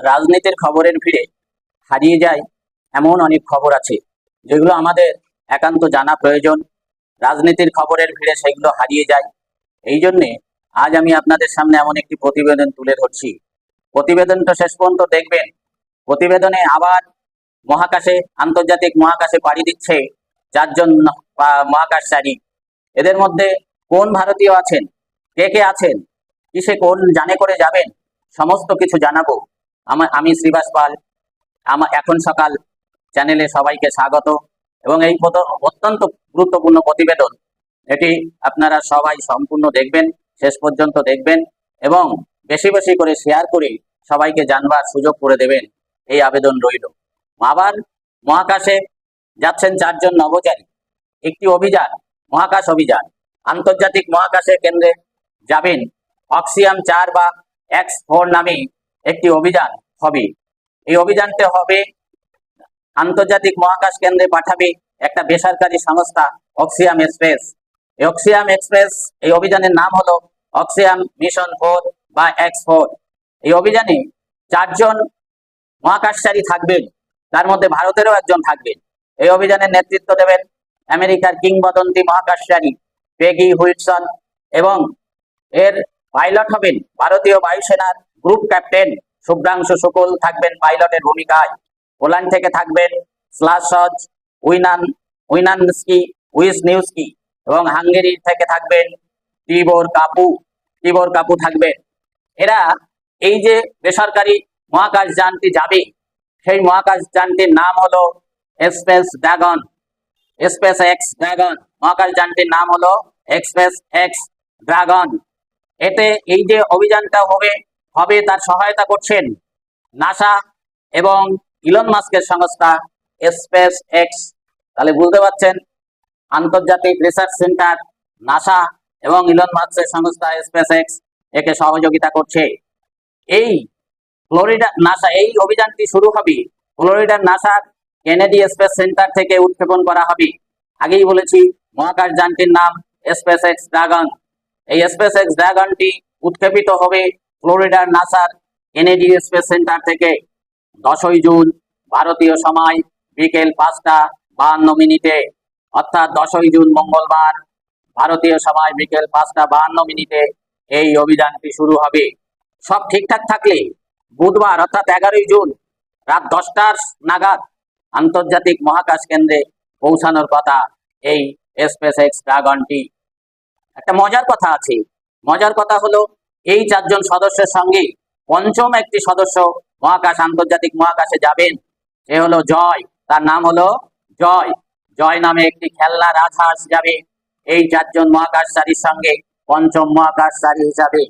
রাজনীতির খবরের ভিড়ে হারিয়ে যায় এমন অনেক খবর আছে, যেগুলো আমাদের একান্ত জানা প্রয়োজন। রাজনীতির খবরের ভিড়ে সেগুলো হারিয়ে যায়। এই জন্যে আজ আমি আপনাদের সামনে এমন একটি প্রতিবেদন তুলে ধরছি। প্রতিবেদনটা শেষ পর্যন্ত দেখবেন। প্রতিবেদনে আবার মহাকাশে, আন্তর্জাতিক মহাকাশে পাড়ি দিচ্ছে চারজন মহাকাশচারী এদের মধ্যে কোন ভারতীয় আছেন? কে কে আছেন? কিসে কোন জানে করে যাবেন? সমস্ত কিছু জানাব। আমার, আমি শ্রীবাস পাল। আমার এখন সকাল চ্যানেলে সবাইকে স্বাগত। এবং এই অত্যন্ত গুরুত্বপূর্ণ প্রতিবেদন, এটি আপনারা সবাই সম্পূর্ণ দেখবেন, শেষ পর্যন্ত দেখবেন এবং বেশি বেশি করে শেয়ার করে সবাইকে জানবার সুযোগ করে দেবেন। এই আবেদন রইল। আবার মহাকাশে যাচ্ছেন চারজন নভোচারী একটি অভিযান, মহাকাশ অভিযান। আন্তর্জাতিক মহাকাশের কেন্দ্রে যাবেন অক্সিয়াম চার বা এক্স ফোর নামে একটি অভিযান হবে। এই অভিযানটি হবে আন্তর্জাতিক মহাকাশ কেন্দ্রে পাঠাবে একটা বেসরকারি সংস্থা, অক্সিয়াম এক্সপ্রেস। এই অক্সিয়াম এক্সপ্রেস, এই অভিযানের নাম হলো অক্সিয়াম মিশন ফোর বা এক্স ফোর। এই অভিযানে চারজন মহাকাশচারী থাকবেন, তার মধ্যে ভারতেরও একজন থাকবেন। এই অভিযানের নেতৃত্ব দেবেন আমেরিকার কিংবদন্তি মহাকাশচারী পেগি হুইটসন এবং এর পাইলট হবেন ভারতীয় বায়ুসেনার গ্রুপ ক্যাপ্টেন শুভ্রাংশু শুকুল থাকবেন পাইলটের ভূমিকায়। পোল্যান্ড থেকে থাকবেন স্লাসজ উইনান, উইনানস্কি, উইস নিউস্কি এবং হাঙ্গেরি থেকে থাকবেন টিবোর কাপু টিবোর কাপু থাকবেন। এরা এই যে বেসরকারি মহাকাশ যানটি যাবে, সেই মহাকাশ যানটির নাম হলো space dragon SpaceX dragon. মহাকাশ যানটির নাম হলো এক্সপ্রেস এক্স ড্রাগন। এতে এই যে অভিযানটা হবে হবে, তার সহায়তা করছেন নাসা এবং ইলন মাস্কের সংস্থা স্পেস এক্স তাহলে বুঝতে পারছেন, আন্তর্জাতিক রিসার্চ সেন্টার নাসা এবং ইলন মাস্কের সংস্থা স্পেস এক্স একে সহযোগিতা করছে। এই ফ্লোরিডা, নাসা, এই অভিযানটি শুরু হবে ফ্লোরিডার নাসার কেনেডি স্পেস সেন্টার থেকে উৎক্ষেপণ করা হবে। আগেই বলেছি, মহাকাশ যানটির নাম স্পেস এক্স ড্রাগন। এই স্পেস এক্স ড্রাগনটি উৎক্ষেপিত হবে ফ্লোরিডার নাসার কেনেডি স্পেস সেন্টার থেকে দশই জুন ভারতীয় সময় বিকেল পাঁচটা বাহান্ন মিনিটে। অর্থাৎ দশই জুন মঙ্গলবার ভারতীয় সময় বিকেল পাঁচটা বাহান্ন মিনিটে এই অভিযানটি শুরু হবে। সব ঠিকঠাক থাকলে বুধবার অর্থাৎ এগারোই জুন রাত দশটার নাগাদ আন্তর্জাতিক মহাকাশ কেন্দ্রে পৌঁছানোর কথা এই স্পেস এক্স ড্রাগনটি। একটা মজার কথা আছে। মজার কথা হলো এই চারজন সদস্যের সঙ্গে পঞ্চম একটি সদস্য মহাকাশ, আন্তর্জাতিক মহাকাশে যাবেন। সে হলো জয়। তার নাম হলো জয়। জয় নামে একটি খেলনা রাজহাঁস যাবে। এই চারজন মহাকাশচারীর সঙ্গে পঞ্চম মহাকাশচারী হিসাবে।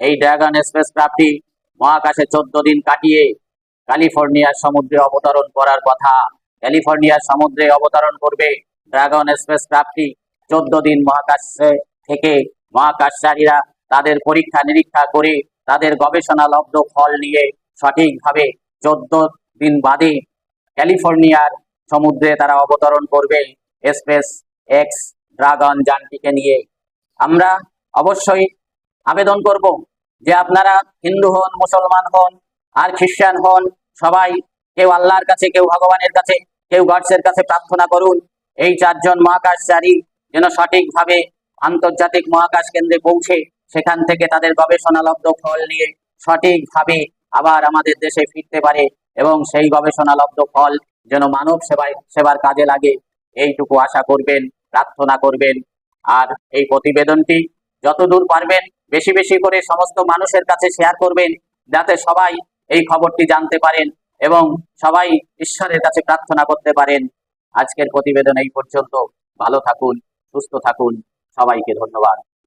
এই ড্রাগন স্পেস ক্রাফটটি মহাকাশে চোদ্দ দিন কাটিয়ে ক্যালিফোর্নিয়ার সমুদ্রে অবতরণ করার কথা। ক্যালিফোর্নিয়ার সমুদ্রে অবতরণ করবে ড্রাগন স্পেস ক্রাফটটি। চোদ্দ দিন মহাকাশে থেকে মহাকাশচারীরা তাদের পরীক্ষা নিরীক্ষা করে তাদের গবেষণালব্ধ ফল নিয়ে সঠিকভাবে চোদ্দ দিন বাদে ক্যালিফোর্নিয়ার সমুদ্রে তারা অবতরণ করবে। স্পেস এক্স ড্রাগন যানটিকে নিয়ে। আমরা অবশ্যই আবেদন করব যে আপনারা হিন্দু হন, মুসলমান হন, আর খ্রিস্টান হন, সবাই কেউ আল্লাহর কাছে, কেউ ভগবানের কাছে, কেউ গডসের কাছে প্রার্থনা করুন। এই চারজন মহাকাশচারী যেন সঠিকভাবে আন্তর্জাতিক মহাকাশ কেন্দ্রে পৌঁছে সেখান থেকে তাদের গবেষণালব্ধ ফল নিয়ে সঠিকভাবে আবার আমাদের দেশে ফিরতে পারে এবং সেই গবেষণালব্ধ ফল যেন মানব সেবায়, সেবার কাজে লাগে, এইটুকু আশা করবেন, প্রার্থনা করবেন। আর এই প্রতিবেদনটি যতদূর পারবেন, বেশি বেশি করে সমস্ত মানুষের কাছে শেয়ার করবেন, যাতে সবাই এই খবরটি জানতে পারেন এবং সবাই ঈশ্বরের কাছে প্রার্থনা করতে পারেন। আজকের প্রতিবেদন এই পর্যন্ত। ভালো থাকুন, সুস্থ থাকুন। সবাইকে ধন্যবাদ।